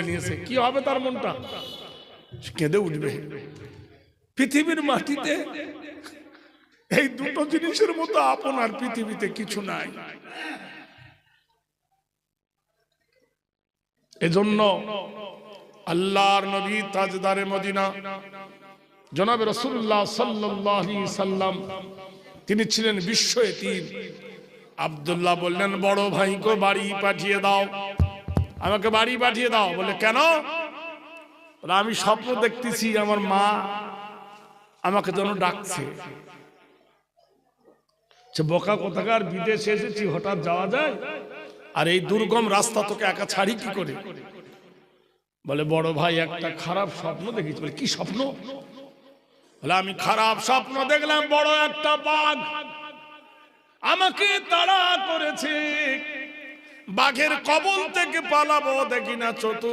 নিয়েছে। কি হবে তার মনটা? কেঁদে উঠবে। পৃথিবীর মাটিতে এই দুটো জিনিসের মতো আপনার পৃথিবীতে কিছু নাই। এজন্য আল্লাহর নবী তাজদারে মদিনা, জনাব রসুল্লাহ সাল্লাল্লাহু সাল্লাম, তিনি ছিলেন বিশ্ব এতিম। আব্দুল্লাহ বললেন, বড় ভাইকে বাড়ি পাঠিয়ে দাও। আমাকে বাড়ি পাঠিয়ে দাও। বলে, কেন? আমি স্বপ্ন দেখতেছি আমার মা আমাকে যেন ডাকছে। বোকা কোথাকার, বিদেশে এসেছি, হঠাৎ যাওয়া যায়, আর এই দুর্গম রাস্তা তোকে একা ছাড়ি কি করে? বলে, বড় ভাই, একটা খারাপ স্বপ্ন দেখেছি বলে, কি স্বপ্ন? বলে, আমি খারাপ স্বপ্ন দেখলাম, বড় একটা বাঘ আমাকে তাড়া করেছে। বাঘের কবল থেকে পালাবো দেখি না চতুর